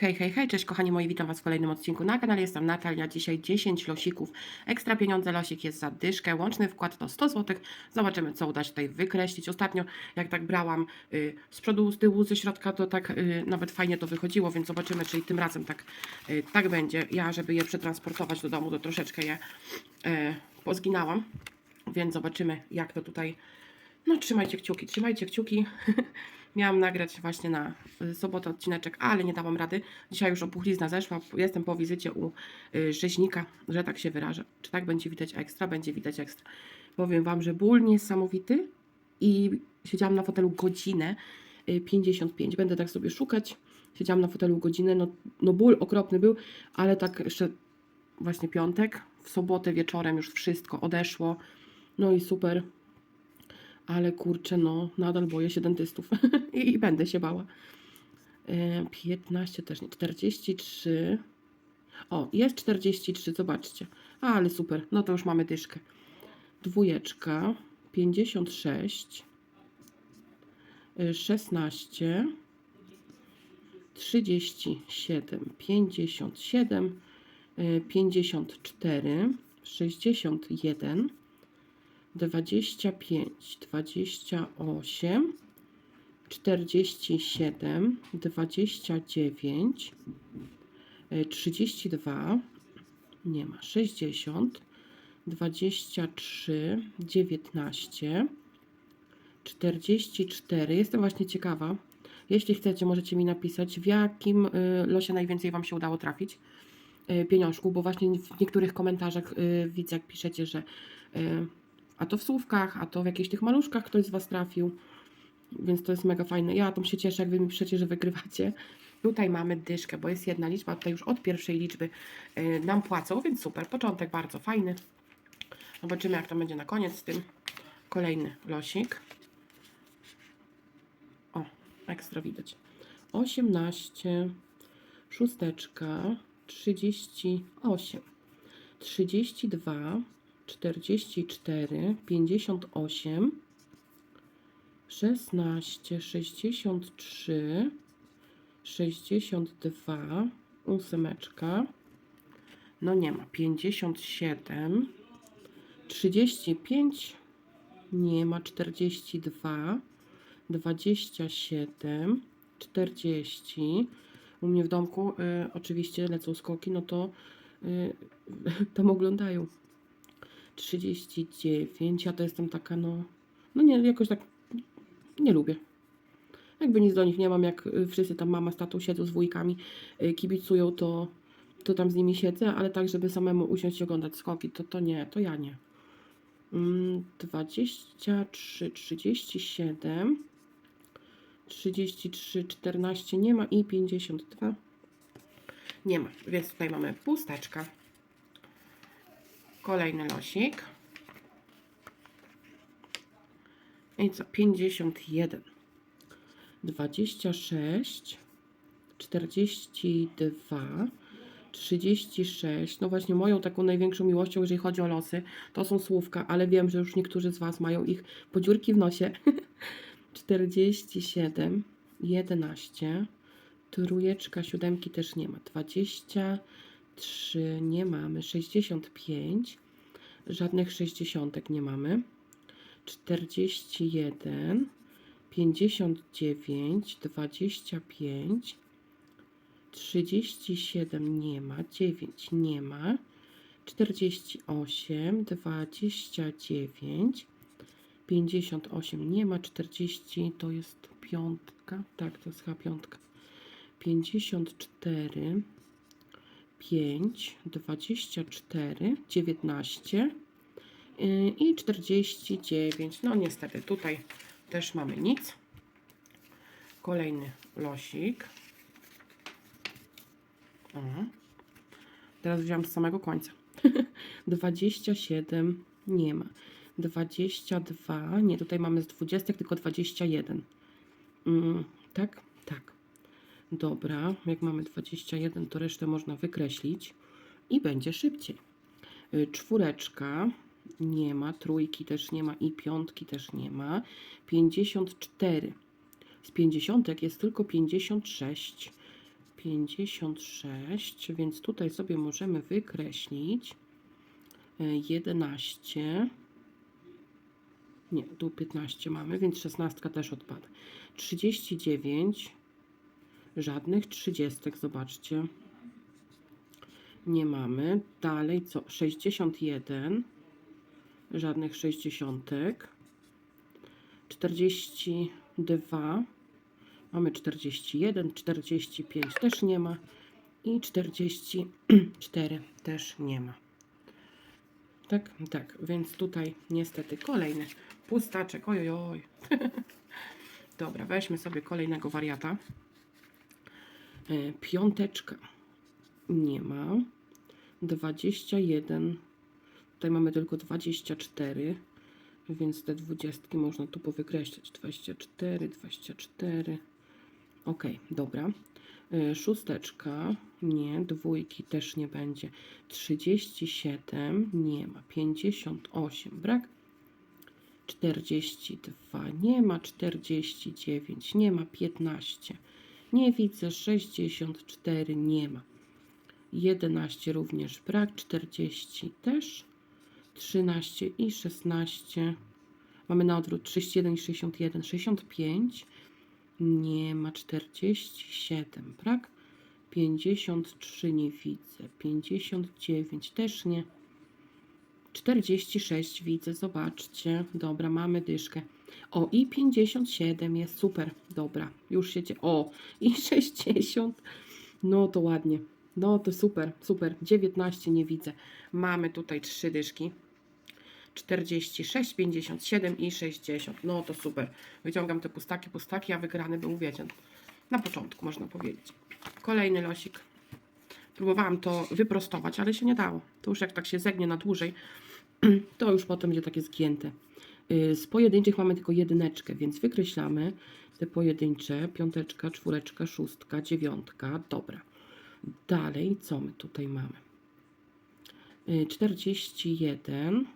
Hej, hej, hej, cześć kochani moi, witam Was w kolejnym odcinku na kanale, jestem Natalia, dzisiaj 10 losików, ekstra pieniądze, losik jest za dyszkę, łączny wkład to 100 zł, zobaczymy co uda się tutaj wykreślić. Ostatnio jak tak brałam y, z przodu, z tyłu, ze środka, to tak y, nawet fajnie to wychodziło, więc zobaczymy, czy tym razem tak, y, tak będzie. Ja, żeby je przetransportować do domu, to troszeczkę je y, pozginałam, więc zobaczymy jak to tutaj, no trzymajcie kciuki, trzymajcie kciuki. Miałam nagrać właśnie na y, sobotę odcineczek, ale nie dałam rady. Dzisiaj już opuchlizna zeszła. Jestem po wizycie u y, rzeźnika, że tak się wyrażę. Czy tak będzie widać ekstra? Będzie widać ekstra. Powiem Wam, że ból niesamowity i siedziałam na fotelu godzinę y, 55. Będę tak sobie szukać. Siedziałam na fotelu godzinę. No, no ból okropny był, ale tak jeszcze właśnie piątek. W sobotę wieczorem już wszystko odeszło. No i super ale kurczę, no nadal boję się dentystów I, i będę się bała. E, 15 też nie, 43. O, jest 43, zobaczcie. Ale super, no to już mamy dyszkę. Dwójeczka, 56, e, 16, 37, 57, e, 54, 61, 25, 28, 47, 29, e, 32, nie ma, 60, 23, 19, 44. Jestem właśnie ciekawa. Jeśli chcecie, możecie mi napisać, w jakim y, losie najwięcej Wam się udało trafić y, pieniążków, bo właśnie w niektórych komentarzach y, widzę, jak piszecie, że a to w słówkach, a to w jakichś tych maluszkach ktoś z Was trafił. Więc to jest mega fajne. Ja tam się cieszę, jak Wy mi piszecie, że wygrywacie. Tutaj mamy dyszkę, bo jest jedna liczba. Tutaj już od pierwszej liczby y, nam płacą, więc super. Początek bardzo fajny. Zobaczymy, jak to będzie na koniec z tym. Kolejny losik. O, ekstra widać. 18, szósteczka, 38, 32, 44, 58, 16, 63, 62, ósemeczka, no nie ma, 57, 35, nie ma, 42, 27, 40. U mnie w domku y, oczywiście lecą skoki, no to y, tam oglądają. 39, ja to jestem taka, no, no nie, jakoś tak nie lubię. Jakby nic do nich nie mam, jak y, wszyscy tam mama z tatą siedzą z wujkami, y, kibicują, to, to tam z nimi siedzę, ale tak, żeby samemu usiąść i oglądać skoki, to, to nie, to ja nie. Mm, 23, 37, 33, 14 nie ma i 52 nie ma, więc tutaj mamy pusteczka. Kolejny losik. I co? 51, 26, 42, 36. No właśnie, moją taką największą miłością, jeżeli chodzi o losy, to są słówka, ale wiem, że już niektórzy z Was mają ich po dziurki w nosie. 47, 11, trójeczka, siódemki też nie ma. 23 nie mamy. 65, żadnych 60 nie mamy. 41, 59, 25, 37 nie ma, 9 nie ma, 48, 29, 58 nie ma, 40 to jest piątka, tak, to jest chyba piątka, 54, 5, 24, 19 yy, i 49. No niestety tutaj też mamy nic. Kolejny losik. O. Teraz wziąłem z samego końca. 27 nie ma. 22, nie, tutaj mamy z 20, tylko 21. Mm, tak? Tak. Dobra, jak mamy 21, to resztę można wykreślić i będzie szybciej. Y, Czwóreczka nie ma, trójki też nie ma i piątki też nie ma. 54. Z 50 jest tylko 56. 56, więc tutaj sobie możemy wykreślić e, 11. Nie, tu 15 mamy, więc 16 też odpada. 39, żadnych 30, zobaczcie. Nie mamy. Dalej co? 61, żadnych 60. 42, mamy 41, 45 też nie ma i 44 też nie ma. Tak, tak, więc tutaj niestety kolejny pustaczek. Oj, oj, oj. Dobra, weźmy sobie kolejnego wariata. E, Piąteczka nie ma. 21. Tutaj mamy tylko 24, więc te dwudziestki można tu powykreślać. 24, 24. Ok, dobra. E, Szósteczka, nie, dwójki też nie będzie. 37, nie ma. 58, brak. 42, nie ma. 49, nie ma. 15, nie widzę. 64, nie ma. 11 również brak. 40 też. 13 i 16. Mamy na odwrót 31 i 61, 65. Nie ma 47, brak. 53 nie widzę. 59 też nie. 46 widzę, zobaczcie. Dobra, mamy dyszkę. O, i 57 jest super. Dobra, już się cie... O, i 60. No to ładnie. No to super, super. 19 nie widzę. Mamy tutaj trzy dyszki. 46, 57 i 60. No to super. Wyciągam te pustaki, pustaki, a wygrany był, wiecie, na początku można powiedzieć. Kolejny losik. Próbowałam to wyprostować, ale się nie dało. To już jak tak się zegnie na dłużej, to już potem będzie takie zgięte. Y, Z pojedynczych mamy tylko jedyneczkę, więc wykreślamy te pojedyncze. Piąteczka, czwóreczka, szóstka, dziewiątka. Dobra. Dalej, co my tutaj mamy? Y, 41.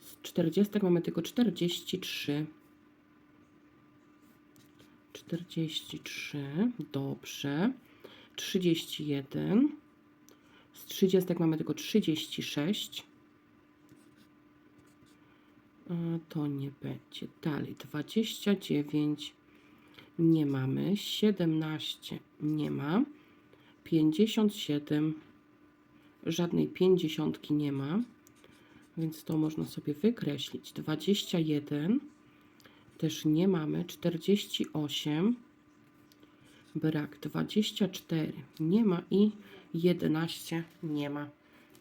Z 40 mamy tylko 43. 43. Dobrze. 31. Z 30 mamy tylko 36. To nie będzie. Dalej 29. Nie mamy. 17. Nie ma. 57. Żadnej 50 nie ma. Więc to można sobie wykreślić. 21. Też nie mamy. 48. Brak 24 nie ma i 11 nie ma.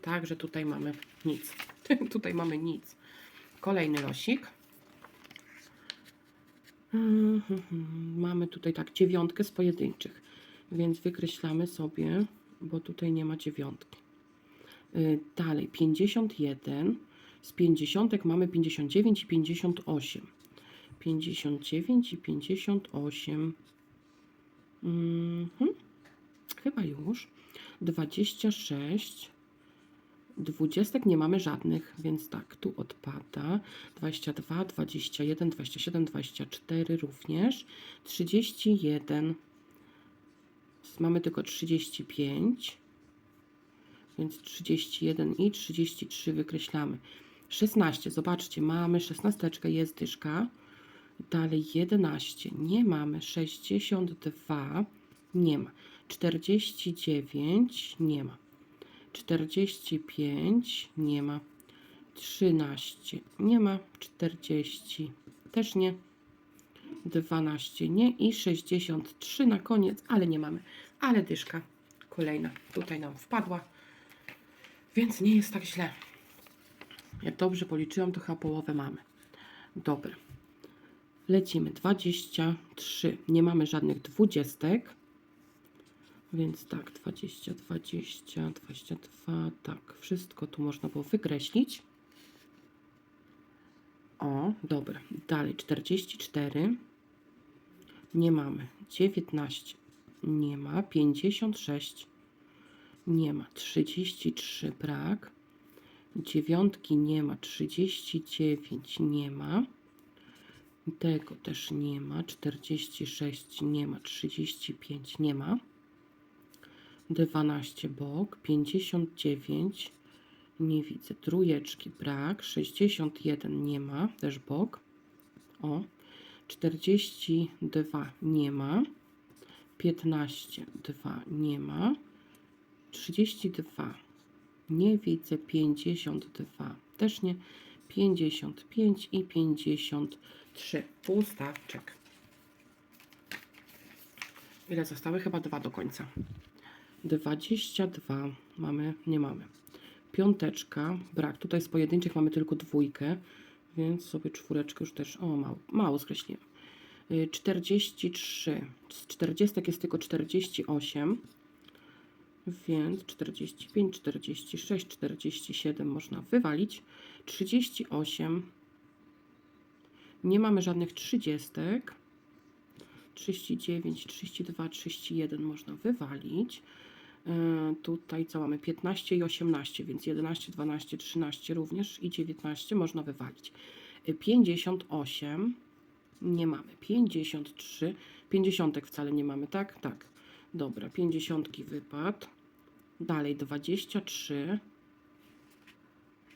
Także tutaj mamy nic. tutaj mamy nic. Kolejny losik. Mhm, Mamy tutaj tak dziewiątkę z pojedynczych, więc wykreślamy sobie, bo tutaj nie ma dziewiątki. Y, Dalej 51. Z 50 mamy 59 i 58. 59 i 58. Mhm. Chyba już. 26. Dwudziestek nie mamy żadnych, więc tak, tu odpada. 22, 21, 27, 24 również. 31. Mamy tylko 35. Więc 31 i 33 wykreślamy. 16, zobaczcie, mamy 16, jest dyszka. Dalej 11, nie mamy. 62, nie ma. 49, nie ma. 45, nie ma. 13, nie ma. 40, też nie. 12, nie. I 63 na koniec, ale nie mamy. Ale dyszka kolejna tutaj nam wpadła. Więc nie jest tak źle. Jak dobrze policzyłam, to chyba połowę mamy. Dobra. Lecimy. 23. Nie mamy żadnych dwudziestek. Więc tak, 20, 20, 22. Tak, wszystko tu można było wykreślić. O, dobra. Dalej 44. Nie mamy. 19. Nie ma. 56. Nie ma. 33 brak. Dziewiątki nie ma. 39 nie ma. Tego też nie ma. 46 nie ma. 35 nie ma. 12 bok, 59 nie widzę, trójeczki brak, 61 nie ma, też bok, o, 42 nie ma, 15, 2 nie ma, 32 nie widzę, 52 też nie, 55 i 53 pustaczek. Ile zostały? Chyba dwa do końca. 22 mamy, nie mamy. Piąteczka, brak. Tutaj z pojedynczych mamy tylko dwójkę, więc sobie czwóreczkę już też, o mało, mało skreśliłem. Y, 43, z 40 jest tylko 48, więc 45, 46, 47 można wywalić. 38, nie mamy żadnych trzydziestek. 39, 32, 31 można wywalić. E, Tutaj co mamy? 15 i 18, więc 11, 12, 13 również i 19 można wywalić. E, 58 nie mamy. 53, 50 wcale nie mamy, tak? Tak. Dobra, 50 wypad. Dalej 23.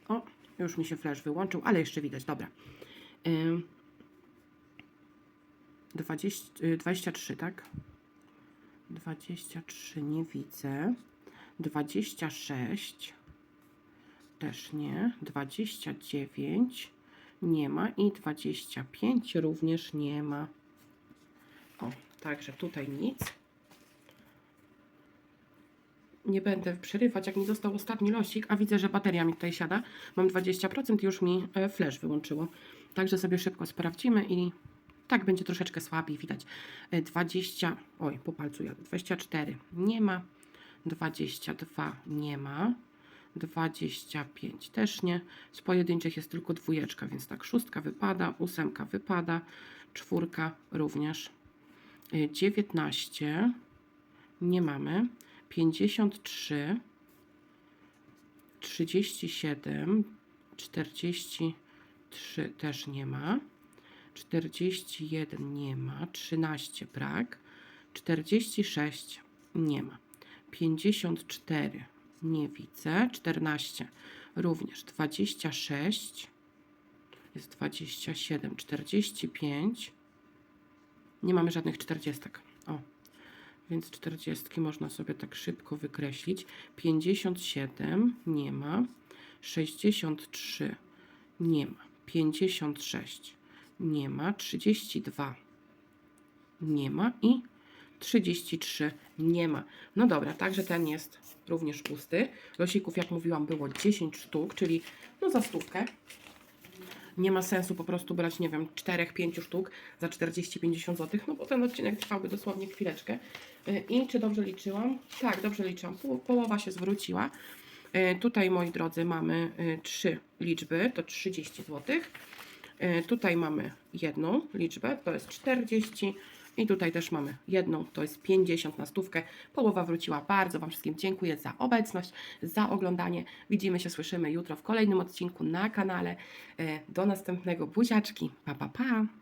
O, już mi się flash wyłączył, ale jeszcze widać, dobra. Ym, 20, y, 23, tak? 23 nie widzę. 26 też nie. 29 nie ma i 25 również nie ma. O, także tutaj nic. Nie będę przerywać, jak mi został ostatni losik, a widzę, że bateria mi tutaj siada. Mam 20% i już mi e, flash wyłączyło. Także sobie szybko sprawdzimy i tak będzie troszeczkę słabiej widać. E, 20, oj, po palcu jadę. 24 nie ma. 22 nie ma. 25 też nie. Z pojedynczych jest tylko dwójeczka, więc tak, szóstka wypada, ósemka wypada, czwórka również. Y, 19 nie mamy. 53 37 43 też nie ma. 41 nie ma. 13 brak. 46 nie ma. 54 nie widzę. 14 również. 26 jest 27, 45. Nie mamy żadnych 40. O, więc 40 można sobie tak szybko wykreślić. 57 nie ma. 63 nie ma. 56 nie ma. 32 nie ma i 33 nie ma. No dobra, także ten jest również pusty. Losików, jak mówiłam, było 10 sztuk, czyli no za stówkę. Nie ma sensu po prostu brać, nie wiem, 4-5 sztuk za 40-50 zł, no bo ten odcinek trwałby dosłownie chwileczkę. Y, I czy dobrze liczyłam? Tak, dobrze liczyłam. Połowa się zwróciła. Y, Tutaj, moi drodzy, mamy y, trzy liczby, to 30 zł. Y, Tutaj mamy jedną liczbę, to jest 40. I tutaj też mamy jedną, to jest 50 na stówkę. Połowa wróciła. Bardzo Wam wszystkim dziękuję za obecność, za oglądanie. Widzimy się, słyszymy jutro w kolejnym odcinku na kanale. Y, Do następnego. Buziaczki. Pa, pa, pa.